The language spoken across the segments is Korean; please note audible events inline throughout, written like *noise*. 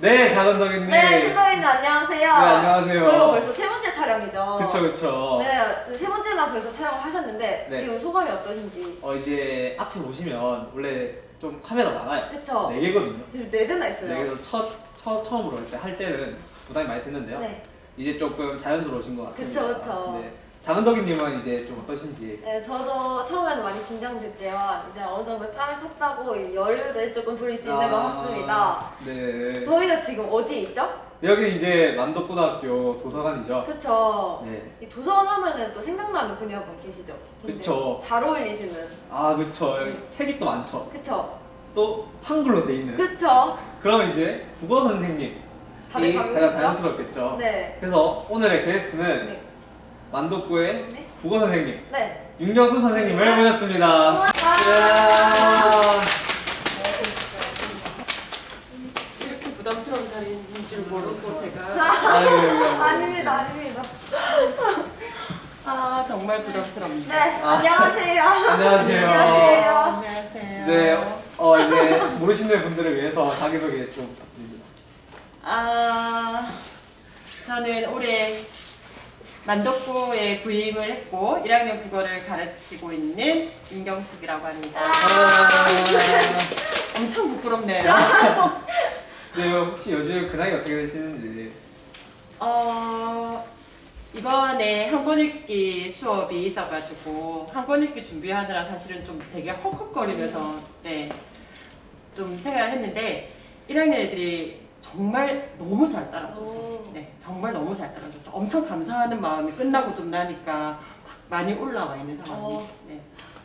네, 작은덕이님. 네, 큰더이님 안녕하세요. 네, 안녕하세요. 저희가 벌써 세 번째 촬영이죠. 그쵸, 그쵸. 네, 세 번째나 벌써 촬영을 하셨는데 네. 지금 소감이 어떠신지. 어, 이제 앞에 보시면 원래 좀 카메라 많아요. 그쵸? 네 개거든요. 지금 네 대나 있어요. 네 개에서 첫, 첫, 처음으로 이제 할 때는 부담이 많이 됐는데요. 네. 이제 조금 자연스러우신 것 같습니다. 그쵸, 그쵸. 네. 작은덕이님은 이제 좀 어떠신지. 네, 저도 처음에는 많이 긴장됐지만 이제 어느 정도 짬을 찼다고 이 여유를 조금 부릴 수 있는 것 아, 같습니다. 네. 저희가 지금 어디에 있죠? 여기 이제 만덕고등학교 도서관이죠. 그쵸? 네. 이 도서관 하면은 또 생각나는 분이 한분 계시죠? 굉장히 그쵸. 잘 어울리시는. 아, 그쵸. 여기 책이 또 많죠. 그쵸? 또 한글로 돼 있는. 그쵸? 그러면 이제 국어 선생님. 다들 이 가장 감명했죠? 자연스럽겠죠. 네. 그래서 오늘의 게스트는 네. 만덕구의 네. 국어 선생님 네. 윤경수 선생님을 모셨습니다. 우와. 이야. 이렇게 부담스러운 자리인 줄 모르고 제가 아유, *laughs* 아닙니다, 아닙니다. 아 정말 부담스럽니다. 네, 아. 안녕하세요. 안녕하세요. 안녕하세요. 안녕하세요. 네, 어 이제 모르시는 분들을 위해서 자기소개 좀 부탁드립니다. 아 저는 올해 만덕고에 부임을 했고 1학년 국어를 가르치고 있는 윤경숙이라고 합니다. 아. 엄청 부끄럽네요. *laughs* 네, 혹시 요즘 근황이 어떻게 되시는지. 어, 이번에 한권 읽기 수업이 있어가지고 한권 읽기 준비하느라 사실은 좀 되게 헉헉거리면서 네, 좀 생각을 했는데 1학년 애들이 정말 너무 잘 따라줘서 오. 네, 정말 너무 잘 따라줘서 엄청 감사하는 마음이 끝나고 좀 나니까 확 많이 올라와 있는 상황이 어. 네.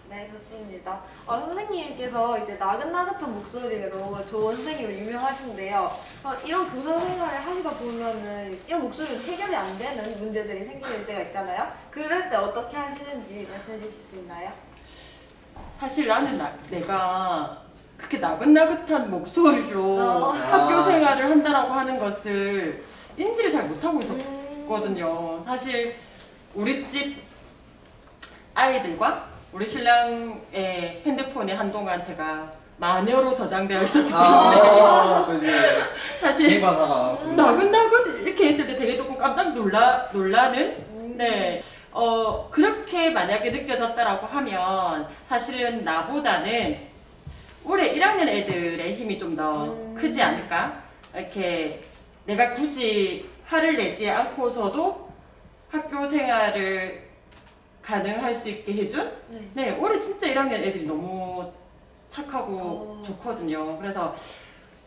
네, 좋습니다. 어, 선생님께서 이제 나긋나긋한 목소리로 좋은 선생님으로 유명하신데요. 어, 이런 교사 생활을 하시다 보면은 이런 목소리로 해결이 안 되는 문제들이 생길 때가 있잖아요. 그럴 때 어떻게 하시는지 말씀해 주실 수 있나요? 사실 나는 나, 내가 그렇게 나긋나긋한 목소리로 어. 학교 아. 생활을 한다라고 하는 것을 인지를 잘 못하고 있었 음. 거든요. 사실 우리 집 아이들과 우리 신랑의 핸드폰에 한동안 제가 마녀로 저장되어 있었기 때문에 아, 또 이제 사실 나긋나긋 이렇게 했을 때 되게 조금 깜짝 놀라 놀라는 음. 네. 어, 그렇게 만약에 느껴졌다라고 하면 사실은 나보다는 올해 1학년 애들의 힘이 좀 더 음. 크지 않을까? 이렇게 내가 굳이 화를 내지 않고서도 학교 생활을 가능할 수 있게 해준? 네. 네, 올해 진짜 1학년 애들이 너무 착하고 어. 좋거든요. 그래서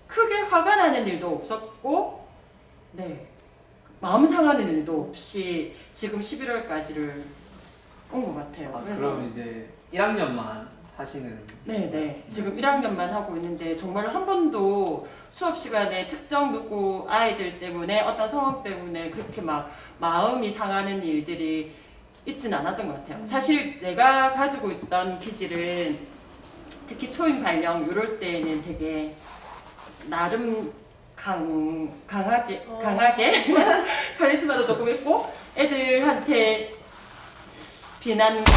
크게 화가 나는 일도 없었고, 네. 마음 상하는 일도 없이 지금 11월까지를 온 것 같아요. 아, 그래서 그럼 이제 1학년만 하시는. 네, 네. 지금 1학년만 하고 있는데 정말 한 번도 수업 시간에 특정 누구 아이들 때문에 어떤 상황 때문에 그렇게 막 마음이 상하는 일들이 있진 않았던 것 같아요. 사실 내가 가지고 있던 기질은 특히 초임 발령 이럴 때는 되게 나름 강 강하게 어. 강하게 *laughs* 카리스마도 조금 있고 애들한테 비난과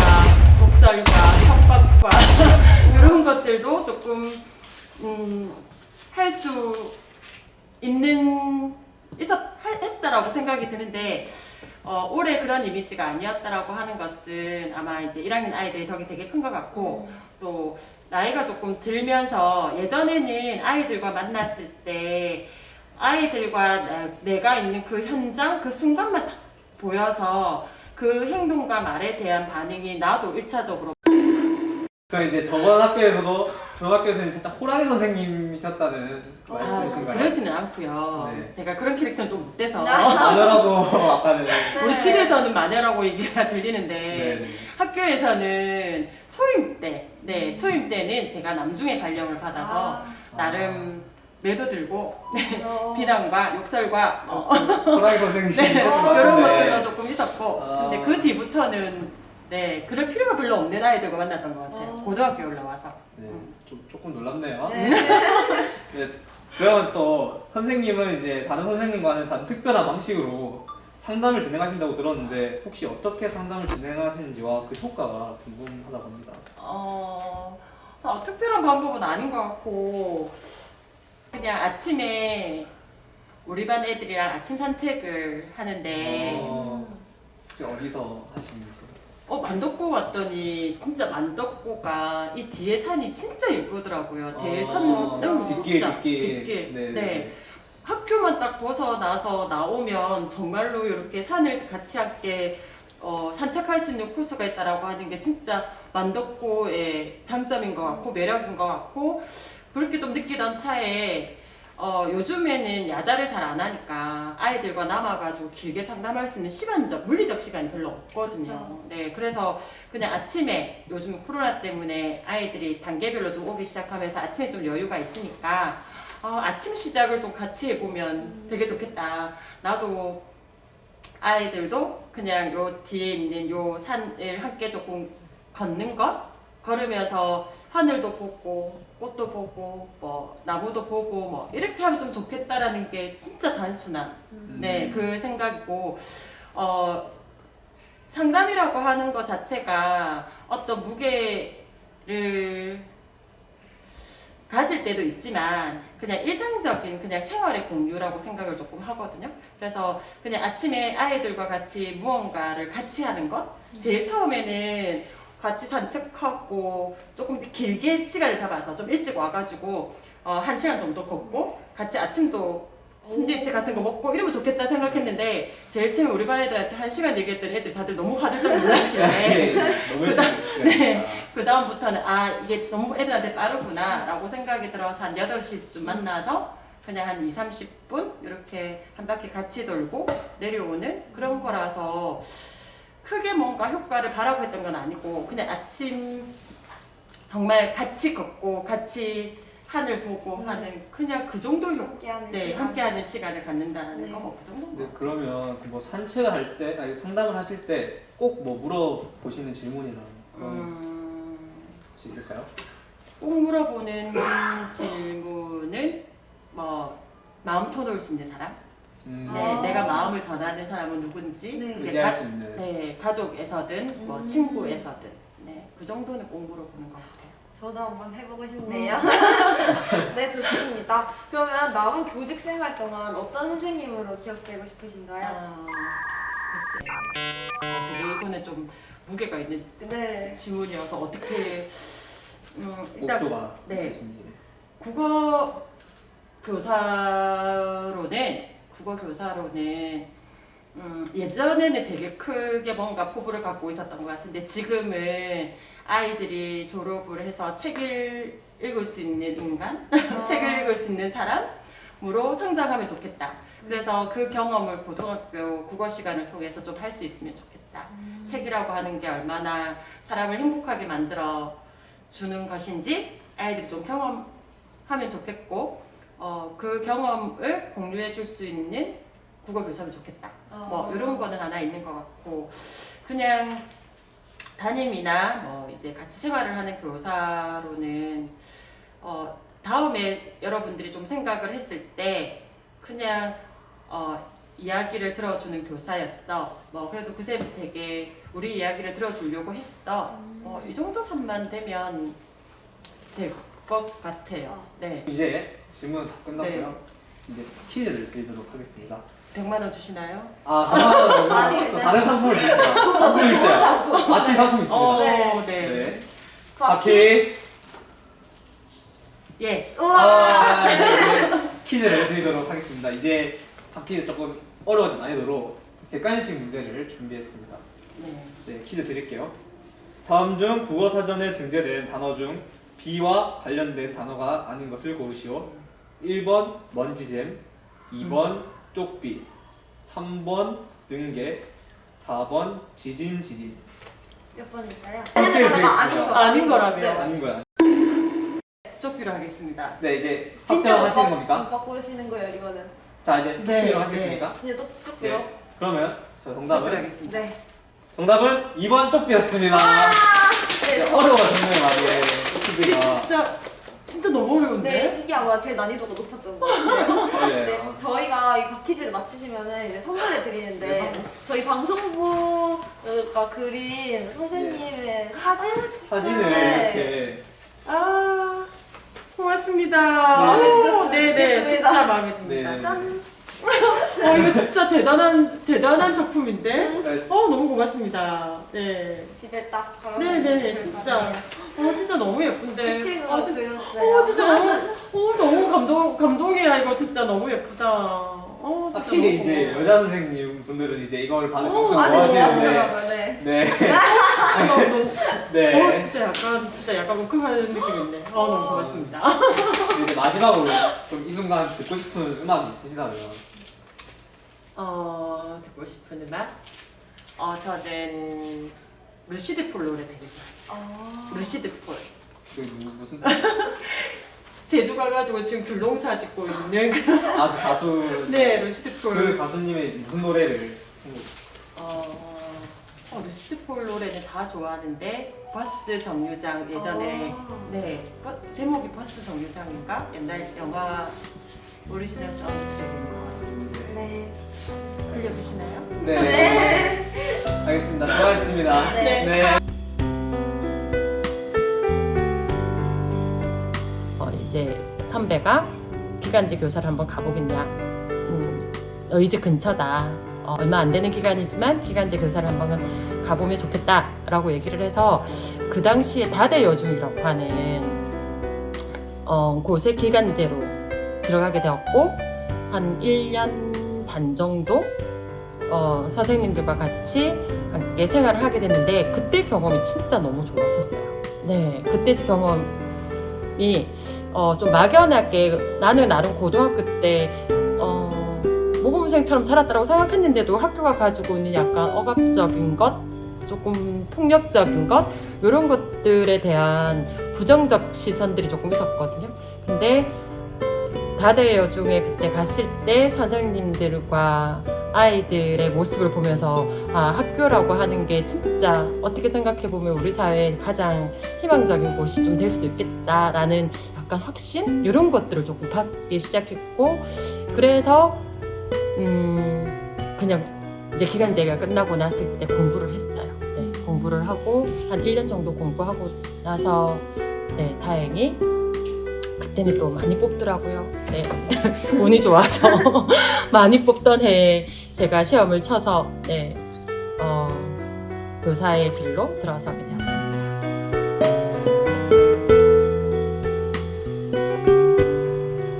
독설과 협박 과 *laughs* 이런 것들도 조금 음, 할 수 있는 있었 하- 했다라고 생각이 드는데 어, 올해 그런 이미지가 아니었다라고 하는 것은 아마 이제 1학년 아이들이 덕이 되게 큰 것 같고 또 나이가 조금 들면서 예전에는 아이들과 만났을 때 아이들과 나- 내가 있는 그 현장 그 순간만 딱 보여서 그 행동과 말에 대한 반응이 나도 1차적으로 그럼 이제 저번 학교에서도 저번 학교에서는 살짝 호랑이 선생님이셨다는 그 아, 말씀이신가요? 그러지는 않고요. 네. 제가 그런 캐릭터는 또 못 돼서 마녀라고 *laughs* 아까는. 우리 네. 집에서는 마녀라고 얘기가 들리는데 네. 학교에서는 초임 때, 네 초임 때는 제가 남중의 발령을 받아서 아, 나름 매도 들고 어. 비난과 욕설과 어, 호랑이 선생님. 네, 있었던 이런. 것들로 조금 있었고 아. 근데 그 뒤부터는 네 그럴 필요가 별로 없는 아이들과 만났던 것 같아요. 어. 고등학교에 올라와서. 네, 음. 좀 조금 놀랍네요. 네. *laughs* 네, 그러면 또 선생님은 이제 다른 선생님과는 다른 특별한 방식으로 상담을 진행하신다고 들었는데 혹시 어떻게 상담을 진행하시는지와 그 효과가 궁금하다고 합니다. 어, 어, 특별한 방법은 아닌 것 같고 그냥 아침에 우리 반 애들이랑 아침 산책을 하는데 어, 혹시 어디서 하시는지. 어 만덕고 왔더니 진짜 만덕고가 이 뒤에 산이 진짜 예쁘더라고요. 제일 아, 첫 점, 뒷길, 진짜 뒷길. 뒷길. 네. 네. 학교만 딱 벗어나서 나오면 정말로 이렇게 산을 같이 함께 어, 산책할 수 있는 코스가 있다라고 하는 게 진짜 만덕고의 장점인 것 같고 매력인 것 같고 그렇게 좀 느끼던 차에 어, 요즘에는 야자를 잘 안 하니까 아이들과 남아가지고 길게 상담할 수 있는 시간적, 물리적 시간이 별로 없거든요. 네, 그래서 그냥 아침에 요즘 코로나 때문에 아이들이 단계별로 좀 오기 시작하면서 아침에 좀 여유가 있으니까 어, 아침 시작을 좀 같이 해보면 되게 좋겠다. 나도 아이들도 그냥 요 뒤에 있는 요 산을 함께 조금 걷는 것 걸으면서 하늘도 보고 꽃도 보고 뭐 나무도 보고 뭐 이렇게 하면 좀 좋겠다라는 게 진짜 단순한 네 그 생각이고 어 상담이라고 하는 것 자체가 어떤 무게를 가질 때도 있지만 그냥 일상적인 그냥 생활의 공유라고 생각을 조금 하거든요. 그래서 그냥 아침에 아이들과 같이 무언가를 같이 하는 것 제일 처음에는 같이 산책하고 조금 길게 시간을 잡아서 좀 일찍 와가지고 어, 한 시간 정도 걷고 같이 아침도 샌드위치 같은 거 먹고 이러면 좋겠다 생각했는데 제일 처음에 우리 반 애들한테 한 시간 얘기했더니 애들 다들 너무 화들짝 놀랐길래 *laughs* 네. 너무 열심히 네. 했어요. 그 다음부터는 아 이게 너무 애들한테 빠르구나 라고 생각이 들어서 한 8시쯤 만나서 그냥 한 2, 30분 이렇게 한 바퀴 같이 돌고 내려오는 그런 거라서 크게 뭔가 효과를 바라고 했던 건 아니고 그냥 아침 정말 같이 걷고 같이 하늘 보고 음. 하는 그냥 그 정도 효과 함께하는 네, 시간. 함께하는 시간을 갖는다는 네. 거뭐그 정도 네, 그러면 그뭐 산책을 할 때, 아니 상담을 하실 때 꼭 뭐 물어보시는 질문이나 그런 음, 혹시 있을까요? 꼭 물어보는 질문은 뭐 마음 터놓을 수 있는 사람 음, 네, 아. 내가 마음을 전하는 사람은 누군지 네. 이제 의지할 가, 수 있는. 네, 가족에서든 뭐 음. 친구에서든 네, 그 정도는 꼭 물어보는 것 같아요. 저도 한번 해보고 싶네요. *laughs* 네, 좋습니다. 그러면 남은 교직 생활 동안 어떤 선생님으로 기억되고 싶으신가요? 아, 글쎄요. 어, 되게 이거는 좀 무게가 있는 네. 질문이어서 어떻게 음, 일단 목표가 네. 있으신지. 국어 교사로는 국어 교사로는 음, 예전에는 되게 크게 뭔가 포부를 갖고 있었던 것 같은데 지금은 아이들이 졸업을 해서 책을 읽을 수 있는 인간, 아. *laughs* 책을 읽을 수 있는 사람으로 성장하면 좋겠다. 그래서 그 경험을 고등학교 국어 시간을 통해서 좀 할 수 있으면 좋겠다. 책이라고 하는 게 얼마나 사람을 행복하게 만들어 주는 것인지 아이들이 좀 경험하면 좋겠고 어, 그 경험을 공유해 줄 수 있는 국어 교사면 좋겠다. 뭐 어. 이런 거는 하나 있는 것 같고 그냥 담임이나 뭐 이제 같이 생활을 하는 교사로는 어, 다음에 여러분들이 좀 생각을 했을 때 그냥 어, 이야기를 들어주는 교사였어. 뭐 그래도 그 쌤 되게 우리 이야기를 들어주려고 했어. 뭐이 정도 선만 되면 될 것 같아요. 어. 네, 이제 질문 다 끝났고요. 이제 퀴즈를 드리도록 하겠습니다. 100만 원 주시나요? 아, 하나 아니, 또 네. 다른 상품을. *laughs* 그거 상품 있어요. 상품. 마트 상품 있습니다. 어, 네. 네. 네. 바퀴. 바퀴. 예스. 우와. 아, 네. 퀴즈를 드리도록 하겠습니다. 이제 바퀴 조금 어려워진 난이도로 객관식 문제를 준비했습니다. 네. 네, 퀴즈 드릴게요. 다음 중 국어 사전에 등재된 단어 중 비와 관련된 단어가 아닌 것을 고르시오. 1번 먼지잼, 2번 쪽비, 3번 능계, 4번 지진 지진. 몇 번일까요? 번째를 단어가 아닌 드리겠습니다. 거. 아닌 거라면. 네. 아닌 거야. 쪽비로 하겠습니다. 네, 이제 진짜 확정하시는 못 겁니까? 바꾸시는 거예요, 이거는. 자, 이제 네, 투표를 하시겠습니까? 진짜 똑똑해요. 네. 그러면 저 쪽비로 정답은 하겠습니다. 네. 정답은 2번 쪽비였습니다. 네, 네, 저- 많이. 이게 퀴즈가. 진짜 진짜 너무 어려운데. 네, 이게 아마 제일 난이도가 높았던 것 같아요. 네. 네, 저희가 이 바퀴즈를 맞히시면은 이제 선물을 드리는데 네, 저희 방송부가 그린 선생님의 사진 사진을 네. 이렇게 아 고맙습니다. 마음에 오, 드셨으면 네네 좋겠습니다. 진짜 마음에 듭니다. 네. 짠. *laughs* 어 이거 진짜 대단한 대단한 작품인데. 네, 어 너무 고맙습니다. 네. 집에 딱 걸어. 네네 진짜. 어 진짜 너무 예쁜데. 어, 진-. 어 진짜 너무 어 너무 감동 감동이야 이거 진짜 너무 예쁘다. 어 진짜 확실히 너무 이제 고마워. 여자 선생님 분들은 이제 이걸 받으시고 어, 좀 아, 네, 좋아하시는데 좋아하시더라고요. 네. 네. 아, 너무 너무 어 네. 진짜 약간 진짜 약간 욱하는 느낌이 있네. 어 너무 고맙습니다. 이제 마지막으로 좀 이 순간 듣고 싶은 음악이 있으시다면 어 듣고 싶은 음악. 어 저는 루시드 폴 노래 되게 좋아해요. 아. 루시드 폴. 그 누- 무슨 *laughs* 제주 가가지고 지금 귤농사 짓고 있는 그 아, 그 가수 *laughs* 네 루시드 폴. 그 가수님의 무슨 노래를? 어, 어 루시드 폴 노래는 다 좋아하는데 버스 정류장 예전에 아. 네 버, 제목이 버스 정류장인가 옛날 영화 오리지널 사운드트랙인 것 같습니다. 네. 들려주시나요? 네. 네. 알겠습니다. 수고하셨습니다. 네. 네. 어, 이제 선배가 기간제 교사를 한번 가보겠냐. 음, 너희 집 근처다. 어, 얼마 안 되는 기간이지만 기간제 교사를 한번 가보면 좋겠다라고 얘기를 해서 그 당시에 다대 여중이라고 하는 어, 곳에 기간제로 들어가게 되었고 한 1년 반 정도 어, 선생님들과 같이 함께 생활을 하게 됐는데 그때 경험이 진짜 너무 좋았었어요. 네, 그때 경험이 어, 좀 막연하게 나는 나름 고등학교 때 어, 모범생처럼 자랐다고 생각했는데도 학교가 가지고 있는 약간 억압적인 것, 조금 폭력적인 것 이런 것들에 대한 부정적 시선들이 조금 있었거든요. 근데 다대 여중에 그때 갔을 때 선생님들과 아이들의 모습을 보면서 아 학교라고 하는 게 진짜 어떻게 생각해 보면 우리 사회의 가장 희망적인 곳이 좀 될 수도 있겠다라는 약간 확신 이런 것들을 조금 받기 시작했고 그래서 음 그냥 이제 기간제가 끝나고 났을 때 공부를 했어요. 네, 공부를 하고 한 1년 정도 공부하고 나서 네 다행히 그때는 또 많이 뽑더라고요. 네. *laughs* 운이 좋아서 *laughs* 많이 뽑던 해에 제가 시험을 쳐서 네, 어, 교사의 길로 들어서게 되었습니다.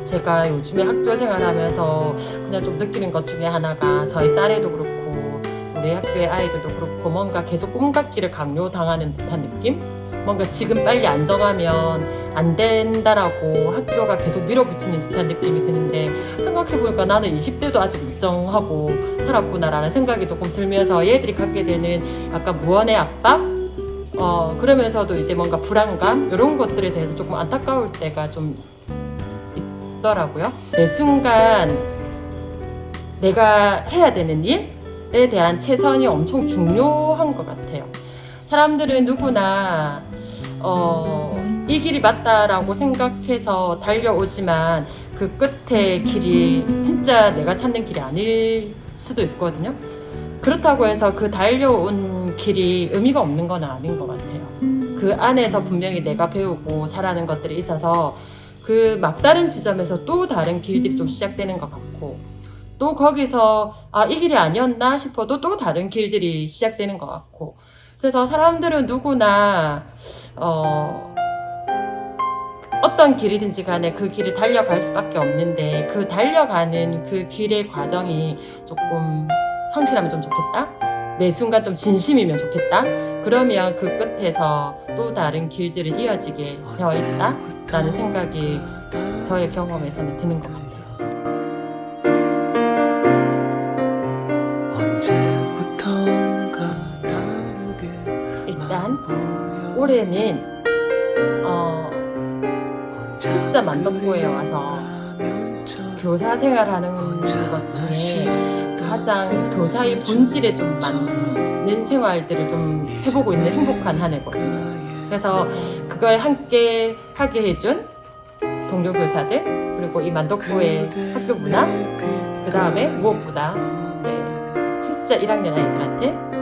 제가 요즘에 학교 생활하면서 그냥 좀 느끼는 것 중에 하나가 저희 딸애도 그렇고 우리 학교의 아이들도 그렇고 뭔가 계속 꿈 같기를 강요당하는 듯한 느낌? 뭔가 지금 빨리 안 정하면 안 된다라고 학교가 계속 밀어붙이는 듯한 느낌이 드는데 생각해보니까 나는 20대도 아직 멀쩡하고 살았구나라는 생각이 조금 들면서 얘들이 갖게 되는 약간 무언의 압박? 어, 그러면서도 이제 뭔가 불안감? 이런 것들에 대해서 조금 안타까울 때가 좀 있더라고요. 매 순간 내가 해야 되는 일에 대한 최선이 엄청 중요한 것 같아요. 사람들은 누구나 어, 이 길이 맞다라고 생각해서 달려오지만 그 끝에 길이 진짜 내가 찾는 길이 아닐 수도 있거든요. 그렇다고 해서 그 달려온 길이 의미가 없는 건 아닌 것 같아요. 그 안에서 분명히 내가 배우고 잘하는 것들이 있어서 그 막다른 지점에서 또 다른 길들이 좀 시작되는 것 같고 또 거기서 아 이 길이 아니었나 싶어도 또 다른 길들이 시작되는 것 같고 그래서 사람들은 누구나 어 어떤 길이든지 간에 그 길을 달려갈 수밖에 없는데 그 달려가는 그 길의 과정이 조금 성실하면 좀 좋겠다. 매 순간 좀 진심이면 좋겠다. 그러면 그 끝에서 또 다른 길들을 이어지게 되어 있다라는 생각이 저의 경험에서는 드는 것 같아요. 올해는 어, 진짜 만덕구에 와서 교사 생활하는 것 중에 가장 교사의 본질에 좀 맞는 생활들을 좀 해보고 있는 행복한 한 해거든요. 그래서 그걸 함께 하게 해준 동료 교사들 그리고 이 만덕구의 학교 문화 그 다음에 무엇보다 네, 진짜 1학년 아이들한테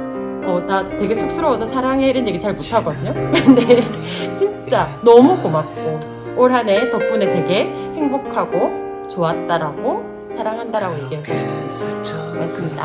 어, 나 되게 쑥스러워서 사랑해 이런 얘기 잘 못하거든요. *laughs* 근데 진짜 너무 고맙고 올 한 해 덕분에 되게 행복하고 좋았다라고 사랑한다라고 얘기하고 싶습니다. 고맙습니다.